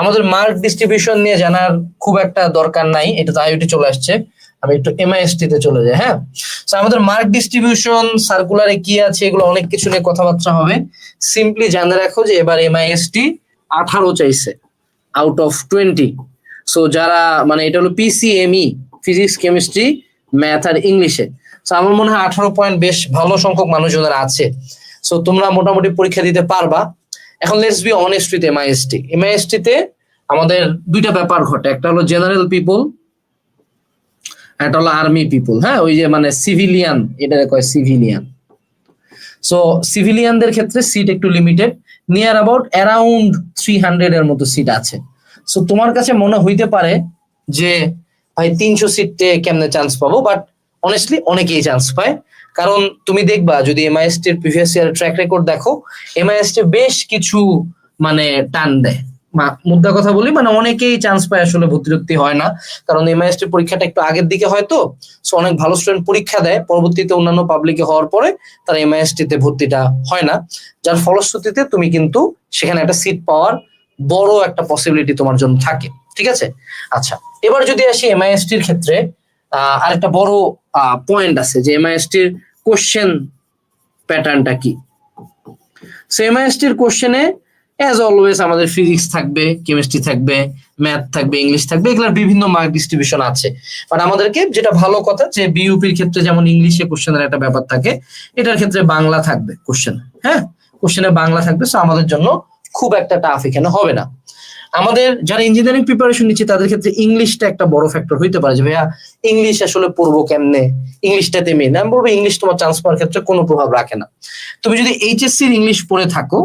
আমাদের mark distribution নিয়ে জানার খুব একটা দরকার নাই, এটা তো আইওটি চলে আসছে। আমি একটু এমআইএসটি তে চলে যাই হ্যাঁ? আমাদের মার্ক ডিস্ট্রিবিউশন সার্কুলারে কি আছে, এগুলো অনেক কিছু নিয়ে কথাবার্তা হবে। সিম্পলি জানে রাখো যে এবার এমআইএসটি আঠারো চাইছে আউট অফ টোয়েন্টি সো যারা মানে এটা হলো পিসিএমই ফিজিক্স কেমিস্ট্রি ম্যাথ আর ইংলিশে সো আমার মনে হয় আঠারো পয়েন্ট বেশ ভালো সংখ্যক মানুষজনের আছে। সো তোমরা মোটামুটি পরীক্ষা দিতে পারবা। এখন let's be honest with MIST MIST তে আমাদের দুইটা ব্যাপার ঘটে। একটা হলো জেনারেল পিপল একটা হলো আর্মি পিপল হ্যাঁ ওই যে মানে সিভিলিয়ান এটা কয় সিভিলিয়ান সো সিভিলিয়ানদের ক্ষেত্রে সিট একটু limited near about around three hundred এর মতো সিট আছে। সো তোমার কাছে মনে হইতে পারে যে, ভাই, তিনশো সিটে কেমনে চান্স পাবো? বাট অনেস্টলি অনেকেই চান্স পায়। কারণ তুমি দেখবা যদি এমআইএসটি এর প্রিভিয়াস ইয়ার ট্র্যাক রেকর্ড দেখো এমআইএসটি বেশ কিছু মানে টান দেয়। মুদ্রা কথা বলি মানে অনেকেই চান্স পায় আসলে ভর্তি হয় না। কারণ এমআইএসটি পরীক্ষাটা একটু আগের দিকে হয় তো সো অনেক ভালো স্টুডেন্ট পরীক্ষা দেয়। পরবর্তীতে অন্যান্য পাবলিকে হওয়ার পরে তারা এমআইএসটি তে ভর্তিটা হয় না। যার ফলশ্রুতিতে তুমি কিন্তু সেখানে একটা সিট পাওয়ার বড় একটা পসিবিলিটি তোমার জন্য থাকে। ঠিক আছে? আচ্ছা এবার যদি আসি এমআইএসটির ক্ষেত্রে আরেকটা বড় পয়েন্ট আছে যে এমআইএসটির কোশ্চেন প্যাটার্নটা কি? সো এমআইএসটির কোশ্চেনে অ্যাজ অলওয়েজ আমাদের ফিজিক্স থাকবে কেমিস্ট্রি থাকবে ম্যাথ থাকবে ইংলিশ থাকবে, এগুলোর বিভিন্ন মার্ক ডিস্ট্রিবিউশন আছে। বাট আমাদেরকে যেটা ভালো কথা, যে বিইউপির ক্ষেত্রে যেমন ইংলিশে কোশ্চেনের একটা ব্যাপার থাকে, এটার ক্ষেত্রে বাংলা থাকবে কোশ্চেন হ্যাঁ? কোশ্চেনে বাংলা থাকবে সো আমাদের জন্য খুব একটা টাফ এখানে হবে না। আমাদের যারা ইঞ্জিনিয়ারিং প্রিপারেশন নিচ্ছে তাদের ক্ষেত্রে ইংলিশটা একটা বড় ফ্যাক্টর হইতে পারে যে ভাইয়া ইংলিশ আসলে পড়ব কেমনে? ইংলিশটাতে মেন আমি বলব ইংলিশ তোমার চান্স পাওয়ার ক্ষেত্রে কোনো প্রভাব রাখে না। তুমি যদি এইচএসসির ইংলিশ পড়ে থাকো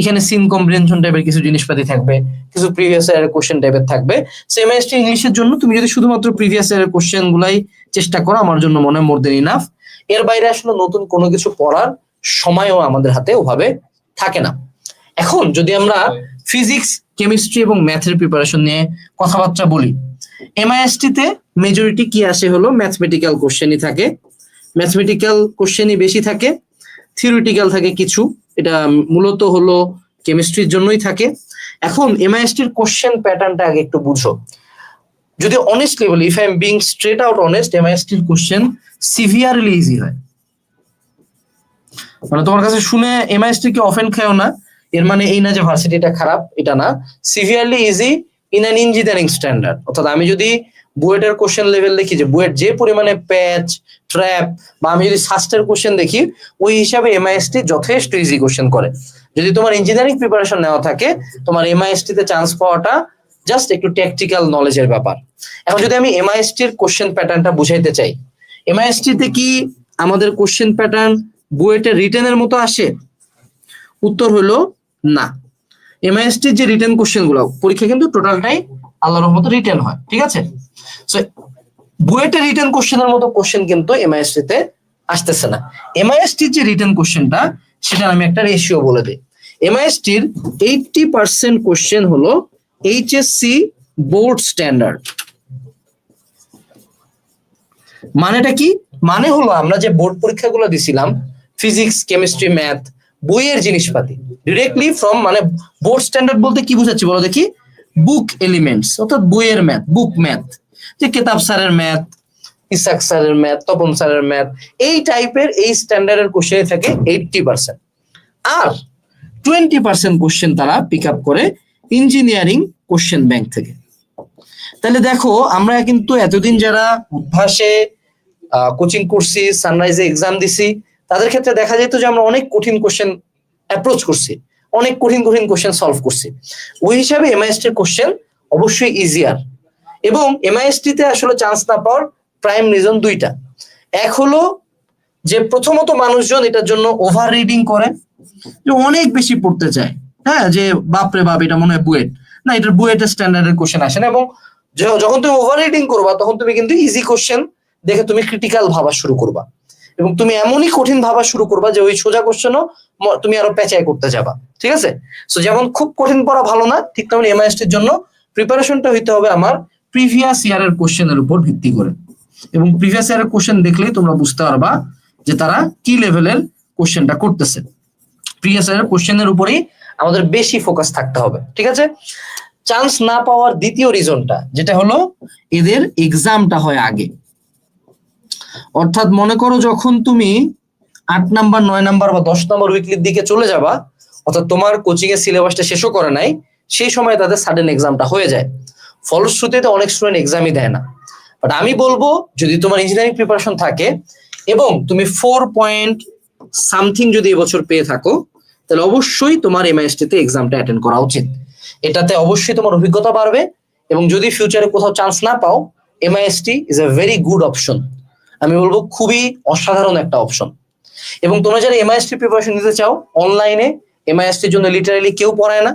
এখানে সিন কম্প্রিহেনশন টাইপের কিছু জিনিসপাতি থাকবে কিছু প্রিভিয়াস ইয়ারের কোশ্চেন টাইপের থাকবে। সেমেস্টার ইংলিশের জন্য তুমি যদি শুধুমাত্র প্রিভিয়াস ইয়ারের কোশ্চেন গুলাই চেষ্টা করো আমার জন্য মনে হয় মোর দেন ইনাফ এর বাইরে আসলে নতুন কোনো কিছু পড়ার সময়ও আমাদের হাতে ওভাবে থাকে না। এখন যদি আমরা ফিজিক্স কেমিস্ট্রি এবং ম্যাথের প্রিপারেশন নিয়ে কথাবার্তা বলি। এমআইএসটি তে মেজরিটি কি আসে হলো? ম্যাথমেটিক্যাল কোশ্চেনই থাকে। ম্যাথমেটিক্যাল কোশ্চেনই বেশি থাকে। থিওরিটিক্যাল থাকে কিছু। এটা মূলত হলো কেমিস্ট্রির জন্যই থাকে। এখন এমআইএসটির কোশ্চেন প্যাটার্নটা আগে একটু বুঝো। যদি অনেস্টলি বলি if I am being straight out honest এমআইএসটির question severely easy হয়। মানে তোমার কাছে শুনে এমআইএসটি কে অফেন খায়ও না। এর মানে এই না যে ভার্সিটিটা খারাপ, এটা না। Severely easy in an engineering standard অর্থাৎ আমি যদি বুয়েটের কোশ্চেন লেভেল দেখি, যে বুয়েট যে পরিমাণে প্যাচ, ট্র্যাপ, বা আমি যদি সাস্টের কোশ্চেন দেখি, ওই হিসাবে এমআইএসটি যথেষ্ট ইজি কোশ্চেন করে। যদি তোমার ইঞ্জিনিয়ারিং প্রিপারেশন নেওয়া থাকে, তোমার এমআইএসটি তে চান্স পাওয়াটা জাস্ট একটু টেকটিক্যাল নলেজের ব্যাপার। এখন যদি আমি এমআইএসটির কোশ্চেন প্যাটার্নটা বুঝাইতে চাই এমআইএসটি তে কি আমাদের কোশ্চেন প্যাটার্ন বুয়েটের রিটেনের মতো আসে? উত্তর হলো না। এমআইএসটির যে রিটেন কোশ্চেনগুলো, পরীক্ষা কিন্তু টোটালটাই আল্লাহর রহমতে রিটেন হয়, ঠিক আছে? সো বুয়েটের রিটেন কোশ্চেনের মতো কোশ্চেন কিন্তু এমআইএসটি তে আসতেছে না। এমআইএসটির যে রিটেন কোশ্চেনটা সেটা আমি একটা রেশিও বলে দিই। এমআইএসটির এইটটি পার্সেন্ট কোশ্চেন হলো এইচএসসি বোর্ড স্ট্যান্ডার্ড মানেটা কি? মানে হলো আমরা যে বোর্ড পরীক্ষাগুলো দিছিলাম ফিজিক্স কেমিস্ট্রি ম্যাথ বইয়ের জিনিসপাতি। ডিরেক্টলি ফ্রম মানে বোর্ড স্ট্যান্ডার্ড বলতে কি বুঝাচ্ছি বলো দেখি? বুক এলিমেন্টস অর্থাৎ বইয়ের ম্যাথ বুক ম্যাথ যে কেতাব স্যারের ম্যাথ ইসাক স্যারের ম্যাথ তপন স্যারের ম্যাথ এই টাইপের এই স্ট্যান্ডার্ডের কোশ্চেন থাকে এইটটি পার্সেন্ট আর টোয়েন্টি পার্সেন্ট কোশ্চেন তারা পিক আপ করে ইঞ্জিনিয়ারিং কোশ্চেন ব্যাংক থেকে। তাহলে দেখো, আমরা কিন্তু এতদিন যারা উদ্ভাসে কোচিং করছি সানরাইজে এক্সাম দিছি, তাদের ক্ষেত্রে দেখা যেত যে আমরা অনেক কঠিন কোশ্চেন অ্যাপ্রোচ করছি। অনেক কঠিন কঠিন কোশ্চেন সলভ করছি। ওই হিসাবে এমআইএসটির কোশ্চেন অবশ্যই ইজিয়ার এবং এমআইএসটি তে আসলে চান্স না পাওয়ার প্রাইম রিজন দুইটা। এক হলো যে প্রথমত মানুষজন এটার জন্য ওভার রিডিং করে, যে অনেক বেশি পড়তে চায়। হ্যাঁ যে বাপরে বাপ, এটা মনে হয় বুয়েট। না, এটার বুয়েটের স্ট্যান্ডার্ডের কোশ্চেন আসে না। এবং যখন তুমি ওভার রিডিং করবা, তখন তুমি কিন্তু ইজি কোশ্চেন দেখে তুমি ক্রিটিক্যাল ভাবা শুরু করবা। এবং তুমি এমনই কঠিন ভাবা শুরু করবা যে ওই সোজা কোশ্চেনও তুমি আরও পেঁচাই করতে যাবা, ঠিক আছে? সো যেমন খুব কঠিন পড়া ভালো না, ঠিক তেমন এমআইএসটির জন্য প্রিপারেশনটা হইতে হবে আমার প্রিভিয়াস ইয়ারের কোশ্চেনের উপর ভিত্তি করে। এবং প্রিভিয়াস ইয়ারের কোশ্চেন দেখলেই তোমরা বুঝতে পারবা যে তারা কি লেভেলের কোশ্চেনটা করতেছে। প্রিভিয়াস ইয়ারের কোশ্চেনের উপরেই আমাদের বেশি ফোকাস থাকতে হবে, ঠিক আছে? চান্স না পাওয়ার দ্বিতীয় রিজনটা যেটা হলো এদের এক্সামটা হয় আগে। অর্থাৎ মনে করো যখন তুমি আট নাম্বার, নয় নাম্বার বা দশ নাম্বার উইকলির দিকে চলে যাবা, অর্থাৎ তোমার কোচিং এর সিলেবাসটা শেষও করে নাই, সেই সময় তাদের সাডেন এক্সামটা হয়ে যায়। ফলশ্রুতিতে অনেক স্টুডেন্ট এক্সামই দেয় না। বাট আমি বলব, যদি তোমার ইঞ্জিনিয়ারিং প্রিপারেশন থাকে এবং তুমি ফোর পয়েন্ট সামথিং যদি এবছর পেয়ে থাকো, তাহলে অবশ্যই তোমার এমআইএসটি তে এক্সামটা অ্যাটেন্ড করা উচিত। এটাতে অবশ্যই তোমার অভিজ্ঞতা বাড়বে এবং যদি ফিউচারে কোথাও চান্স না পাও MIST is a very good option আমি বলব খুবই অসাধারণ একটা অপশন এবং তোমরা যারা এমআইএসটি প্রিপারেশন নিতে চাও অনলাইনে এমআইএসটির জন্য লিটারালি কেউ পড়ায় না।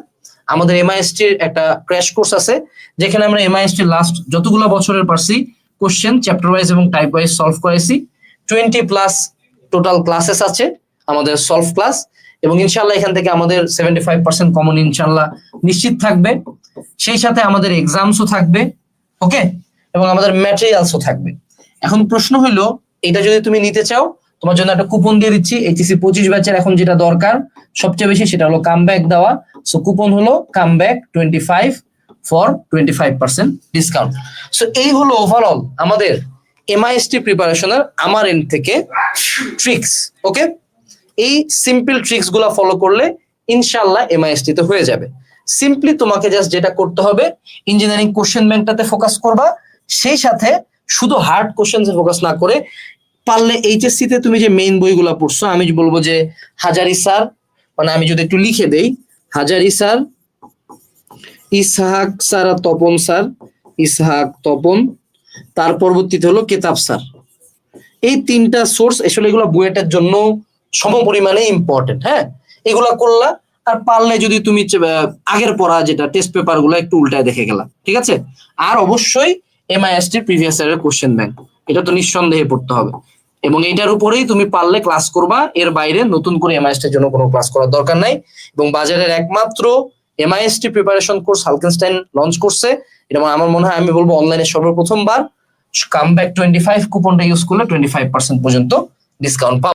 আমাদের এমআইএসটির একটা ক্র্যাশ কোর্স আছে, যেখানে আমরা এমআইএসটির লাস্ট যতগুলো বছরের পারছি কোশ্চেন চ্যাপ্টার ওয়াইজ এবং টাইপ ওয়াইজ সলভ করেছি টোয়েন্টি প্লাস টোটাল ক্লাসেস আছে আমাদের সলভ ক্লাস এবং ইনশাল্লাহ এখান থেকে আমাদের সেভেন্টি ফাইভ পার্সেন্ট কমন ইনশাল্লাহ নিশ্চিত থাকবে। সেই সাথে আমাদের এক্সামসও থাকবে ওকে এবং আমাদের ম্যাটেরিয়ালসও থাকবে। এখন প্রশ্ন হইল, এটা যদি তুমি নিতে চাও, তোমার জন্য একটা কুপন দিয়ে দিচ্ছি এইচএসসি পঁচিশ ব্যাচের এখন যেটা দরকার, সবচেয়ে বেশি সেটা হলো কাম ব্যাক দেওয়া। সো কুপন হলো come back twenty five for twenty five percent discount so এই হলো ওভারঅল আমাদের এমআইএসটি প্রিপারেশনের আমার এন্ড থেকে ট্রিক্স ওকে এই সিম্পল ট্রিক্সগুলা ফলো করলে ইনশাল্লাহ এমআইএসটি তে হয়ে যাবে। সিম্পলি তোমাকে জাস্ট যেটা করতে হবে ইঞ্জিনিয়ারিং কোশ্চেন ব্যাংকটাতে ফোকাস করবা, সেই সাথে শুধু হার্ড কোশ্চেন ফোকাস না করে পারলে এইচএসসি তে তুমি যে মেইন বইগুলো পড়ছো, আমি বলব যে হাজারি স্যার মানে আমি যদি একটু লিখে দেই, হাজারি স্যার, ইসহাক স্যার আর তপন স্যার, ইসহাক তপন, তার পরবর্তীতে হলো কেতাব স্যার। এই তিনটা সোর্স আসলে এগুলো বুয়েটের জন্য সম পরিমাণে ইম্পর্টেন্ট হ্যাঁ? এগুলা করলা আর পারলে যদি তুমি আগের পড়া যেটা টেস্ট পেপারগুলো একটু উল্টায় দেখে গেলা, ঠিক আছে? আর অবশ্যই এমআইএসটি প্রিভিয়াস ইয়ারের কোশ্চেন ব্যাংক এটা তো নিঃসন্দেহে পড়তে হবে। এবং এইটার উপরেই তুমি পারলে ক্লাস করবা, এর বাইরে নতুন করে এমআইএসটির জন্য কোনো ক্লাস করার দরকার নাই। এবং বাজারের একমাত্র এমআইএসটি প্রিপারেশন কোর্স হালকেনস্টাইন লঞ্চ করছে। এটা আমার মনে হয়, আমি বলব অনলাইনে সর্বপ্রথমবার। কাম ব্যাক টোয়েন্টি ফাইভ কুপনটা ইউজ করলে টোয়েন্টি ফাইভ পার্সেন্ট পর্যন্ত ডিসকাউন্ট পাবো।